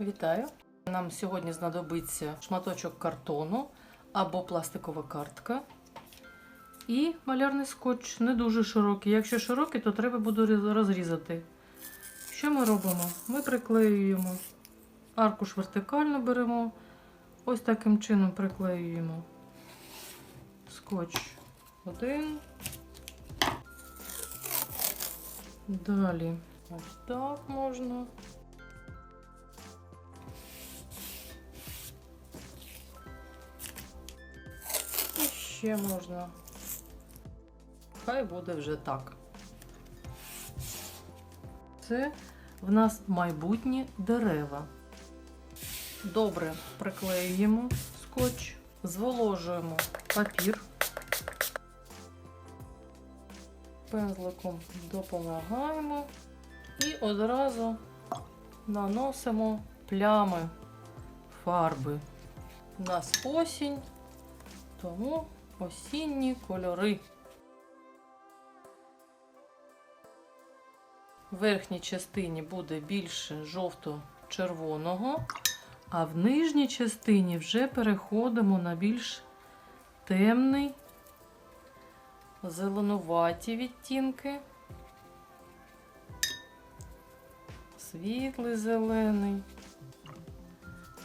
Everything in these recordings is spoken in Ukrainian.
Вітаю! Нам сьогодні знадобиться шматочок картону або пластикова картка. І малярний скотч не дуже широкий. Якщо широкий, то треба буде розрізати. Що ми робимо? Ми приклеюємо аркуш вертикально беремо. Ось таким чином приклеюємо скотч один. Далі ось так можна. Ще можна. Хай буде вже так. Це в нас майбутні дерева. Добре приклеюємо скотч, зволожуємо папір. Пензликом допомагаємо і одразу наносимо плями фарби. У нас осінь, тому осінні кольори. В верхній частині буде більше жовто-червоного, а в нижній частині вже переходимо на більш темний, зеленуваті відтінки, світлий зелений,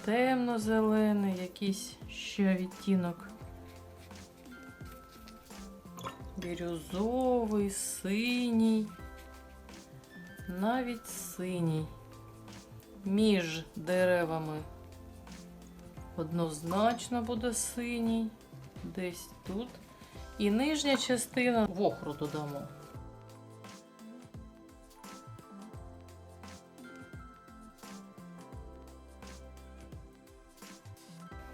темно-зелений, якийсь ще відтінок. Бірюзовий, синій, навіть синій. Між деревами однозначно буде синій, десь тут. І нижня частина в охру додамо.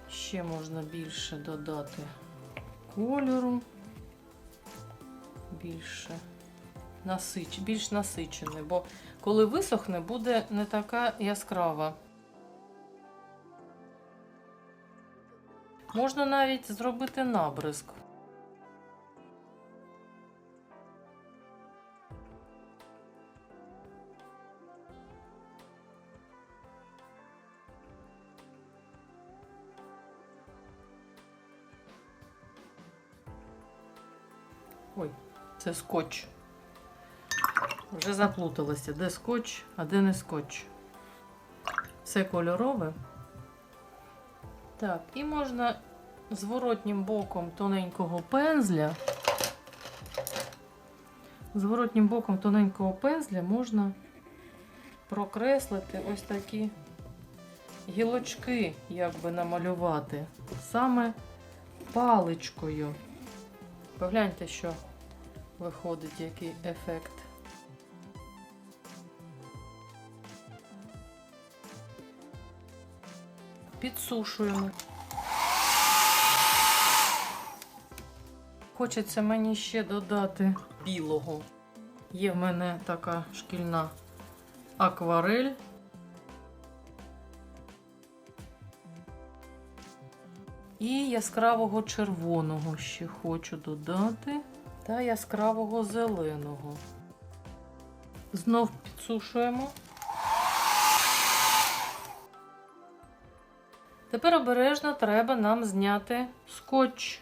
Ще можна більше додати кольору. Більше насич... більш насичений, бо коли висохне, буде не така яскрава. Можна навіть зробити набризк. Ой, це скотч. Вже заплуталася, де скотч, а де не скотч. Все кольорове. Так, і можна зворотнім боком тоненького пензля. Зворотнім боком тоненького пензля можна прокреслити ось такі гілочки, як би намалювати. Саме паличкою. Погляньте, що виходить, який ефект. Підсушуємо. Хочеться мені ще додати білого. Є в мене така шкільна акварель. І яскравого червоного ще хочу додати. Та яскравого зеленого. Знов підсушуємо. Тепер обережно треба нам зняти скотч.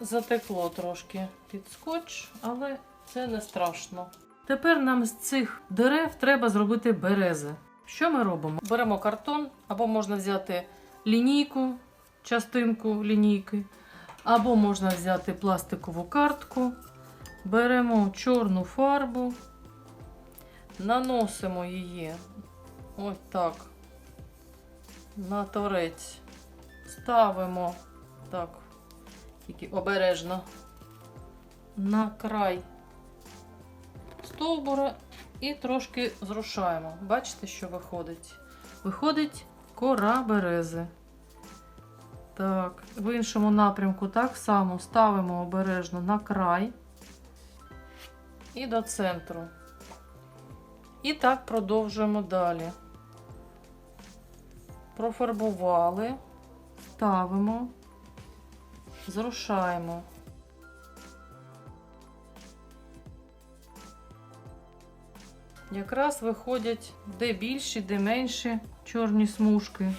Затекло трошки під скотч, але це не страшно. Тепер нам з цих дерев треба зробити берези. Що ми робимо? Беремо картон, або можна взяти лінійку, частинку лінійки, або можна взяти пластикову картку. Беремо чорну фарбу, наносимо її ось так на торець. Ставимо так, тільки обережно на край стовбура і трошки зрушаємо. Бачите, що виходить? Виходить кора берези. Так, в іншому напрямку так само ставимо обережно на край і до центру. І так продовжуємо далі. Профарбували, ставимо, зрушаємо. якраз виходять де більші, де менші чорні смужки.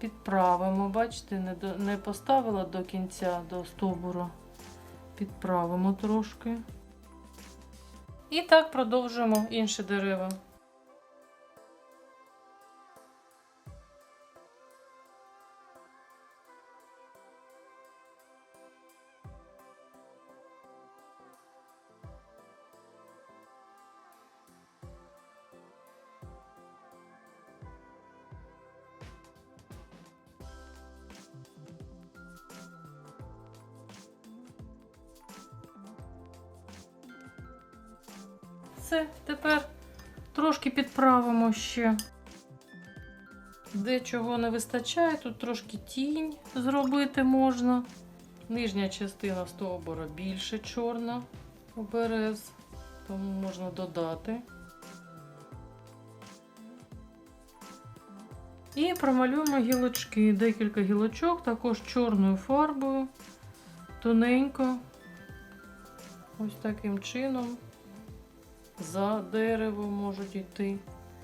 Підправимо, бачите, не, до, не поставила до кінця до стовбура. Підправимо трошки. І так продовжуємо інші дерева. Все, тепер трошки підправимо ще. Де чого не вистачає, тут трошки тінь зробити можна. Нижня частина стовбура більше чорна у тому можна додати. І промалюємо гілочки. Декілька гілочок, також чорною фарбою, тоненько. Ось таким чином. За деревом можуть йти.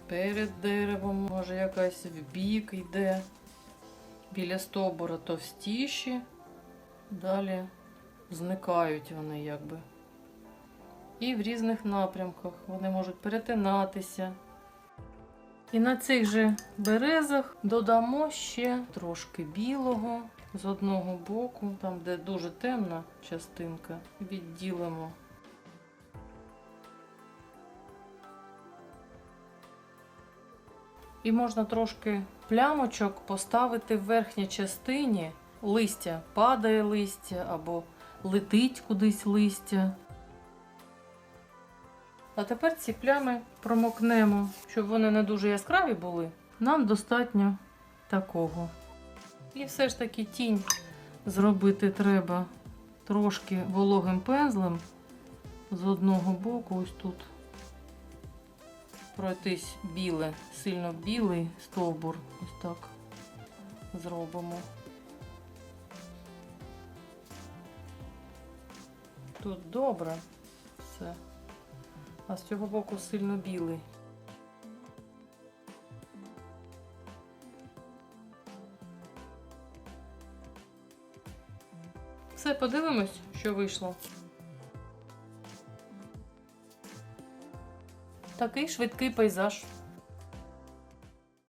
Перед деревом, може якась в бік йде. Біля стовбура товстіші. Далі зникають вони якби. І в різних напрямках вони можуть перетинатися. І на цих же березах додамо ще трошки білого з одного боку, там, де дуже темна частинка, відділимо. І можна трошки плямочок поставити в верхній частині. Листя падає листя або летить кудись листя. А тепер ці плями промокнемо, щоб вони не дуже яскраві були. Нам достатньо такого. І все ж таки тінь зробити треба трошки вологим пензлем з одного боку, ось тут пройтись біле, сильно білий стовбур. Ось так зробимо. Тут добре все. А з цього боку сильно білий. Все, подивимось, що вийшло. Такий швидкий пейзаж.